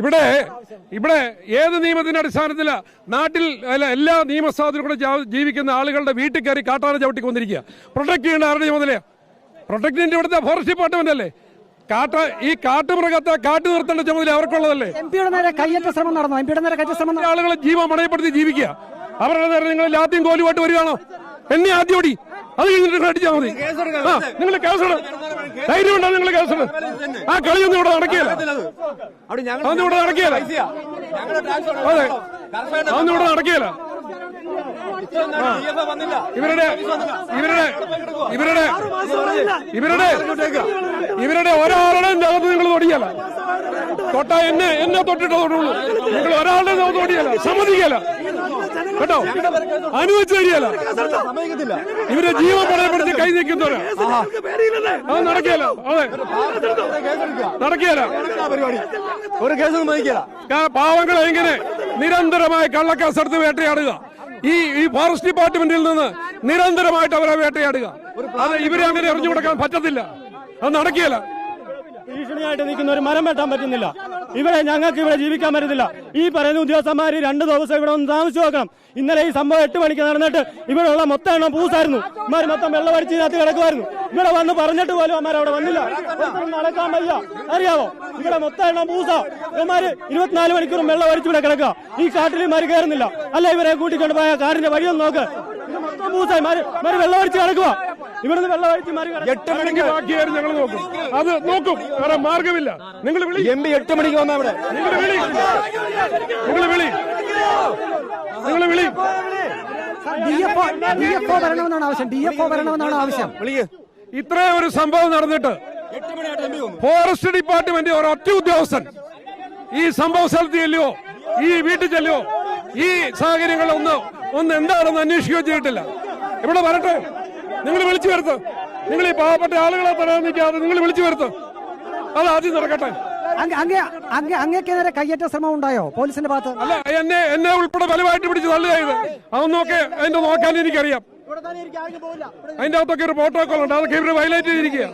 ഇവിടെ ഇവിടെ ഏത് നിയമത്തിന്റെ അടിസ്ഥാനത്തില നാട്ടിൽ അല്ല എല്ലാ നിയമസ്ഥാപനത്തിലും കൂടെ ജീവിക്കുന്ന ആളുകളുടെ വീട്ടിൽ കയറി കാട്ടാന ചവിട്ടി വന്നിരിക്കുക. പ്രൊട്ടക്ട് ചെയ്യേണ്ട ആരുടെ ചുമതലയാ? പ്രൊട്ടക്ട് ചെയ്യേണ്ട ഇവിടുത്തെ ഫോറസ്റ്റ് ഡിപ്പാർട്ട്മെന്റ് അല്ലേ? കാട്ട ഈ കാട്ടുമൃഗത്തെ കാട്ടു നിർത്തേണ്ട ചുമതല അവർക്കുള്ളതല്ലേ? എം പിയുടെ നേരെ കയ്യേറ്റ ശ്രമം നടന്നു? എം പിയുടെ നേരെ കയ്യേറ്റ ശ്രമം. ആളുകളെ ജീവൻ മടയപ്പെടുത്തി ജീവിക്കുക. അവരുടെ നേരെ നിങ്ങൾ ലാത്തിയും കോലുമായിട്ട് വരികയാണോ? എന്നെ ആദ്യം ഓടി. അത് കഴിഞ്ഞിട്ട് അടിച്ചാൽ മതി. നിങ്ങൾ നിങ്ങൾ കേസെടും ധൈര്യം ഉണ്ടോ നിങ്ങൾ കേസിന് ആ കളിയൊന്നും ഇവിടെ നടക്കില്ല അതൊന്നും ഇവിടെ നടക്കില്ല. അതെ. അതൊന്നും ഇവിടെ നടക്കില്ല ഇവരുടെ ഇവരുടെ ഇവരുടെ ഇവരുടെ ഇവരുടെ ഒരാളുടെ ദേഹത്ത് നിങ്ങൾ തൊടിയല്ല തൊട്ട എന്നെ എന്നെ തൊട്ടിട്ട് തൊട്ടുള്ളൂ നിങ്ങൾ ഒരാളുടെ ദേഹത്ത് തൊടിയല്ല സമ്മതിക്കല കേട്ടോ? അനുവദിച്ചു തരികയല്ല ഇവരെ ജീവൻ പടയപ്പെടുത്തി കൈ നീക്കുന്നവരാ. അത് നടക്കുകയല്ല. അതെ. നടക്കുകയല്ല. ഒരു കേസ് പാവങ്ങളെ ഇങ്ങനെ നിരന്തരമായി കള്ളക്കേസെടുത്ത് വേട്ടയാടുക. ഈ ഈ ഫോറസ്റ്റ് ഡിപ്പാർട്ട്മെന്റിൽ നിന്ന് നിരന്തരമായിട്ട് അവരെ വേട്ടയാടുക. അത് ഇവരെ അങ്ങനെ എറിഞ്ഞു കൊടുക്കാൻ പറ്റത്തില്ല. അത് നടക്കുകയല്ല. ഭീഷണിയായിട്ട് നിൽക്കുന്ന ഒരു മരം വെട്ടാൻ പറ്റുന്നില്ല. ഇവിടെ ഞങ്ങൾക്ക് ഇവിടെ ജീവിക്കാൻ പറ്റത്തില്ല. ഈ പറയുന്ന ഉദ്യോഗസ്ഥന്മാര് രണ്ട് ദിവസം ഇവിടെ ഒന്ന് താമസിച്ചു നോക്കണം. ഇന്നലെ ഈ സംഭവം എട്ട് മണിക്ക് നടന്നിട്ട് ഇവിടെ ഉള്ള മൊത്തം എണ്ണം പൂസായിരുന്നു. ഇമാർ മൊത്തം വെള്ളമടിച്ച് ഇതിനകത്ത് കിടക്കുമായിരുന്നു ഇവിടെ വന്ന് പറഞ്ഞിട്ട് പോലും അമ്മാർ അവിടെ വന്നില്ല. നടക്കാൻ വയ്യ. അറിയാവോ? ഇവിടെ മൊത്തം എണ്ണം പൂസ. ഇവന്മാര് ഇരുപത്തിനാല് മണിക്കൂറും വെള്ളം ഇവിടെ കിടക്കുക. ഈ കാട്ടിൽ ഇമാര് കയറുന്നില്ല. അല്ല ഇവരെ കൂട്ടിക്കൊണ്ട് പോയ കാറിന്റെ വഴിയൊന്നും നോക്ക്. മൊത്തം മാര് വെള്ളം അടിച്ച് കിടക്കുക ഇവിടുന്ന് വെള്ളമായിട്ട് മാറി എട്ട് മണിക്ക് ബാക്കിയായിരുന്നു ഞങ്ങൾ നോക്കും. അത് നോക്കും. വേറെ മാർഗമില്ല നിങ്ങൾ വിളി. എം പി എട്ട് മണിക്ക് വന്ന ഇവിടെ. നിങ്ങൾ വിളി. നിങ്ങൾ വിളി. നിങ്ങൾ വിളി. D F D F O വരണമെന്നാണ് ആവശ്യം. ഡി എഫ് ഒ വരണമെന്നാണ് ആവശ്യം. വിളിക്ക്. ഇത്രയും ഒരു സംഭവം നടന്നിട്ട് ഫോറസ്റ്റ് ഡിപ്പാർട്ട്മെന്റ് ഒരൊറ്റ ഉദ്യോഗസ്ഥൻ. ഈ സംഭവ സ്ഥലത്ത് ചെല്ലുവോ ഈ വീട്ടിൽ ചെല്ലുവോ ഈ സാഹചര്യങ്ങൾ ഒന്ന് ഒന്ന് എന്താണെന്ന് അന്വേഷിക്കുകയോ ചെയ്തിട്ടില്ല. ഇവിടെ വരട്ടെ. നിങ്ങൾ വിളിച്ചു വരുത്ത്. നിങ്ങൾ ഈ പാവപ്പെട്ട ആളുകളെ പരാമർശിക്കാതെ നിൽക്കാതെ നിങ്ങൾ വിളിച്ചു വരുത്ത്. അത് ആദ്യം നടക്കട്ടെ അങ്ങേക്കെതിരെ കയ്യേറ്റ ശ്രമം ഉണ്ടായോ പോലീസിന്റെ ഭാഗത്ത്? അല്ല എന്നെ എന്നെ ഉൾപ്പെടെ ബലമായിട്ട് പിടിച്ച് തള്ളുകയത് അതൊന്നൊക്കെ അതിന്റെ നോക്കാൻ എനിക്കറിയാം. അതിന്റെ അകത്തൊക്കെ ഒരു പ്രോട്ടോകോൾ ഉണ്ട് അതൊക്കെ ഇവർ വയലേറ്റ് ചെയ്തിരിക്കുക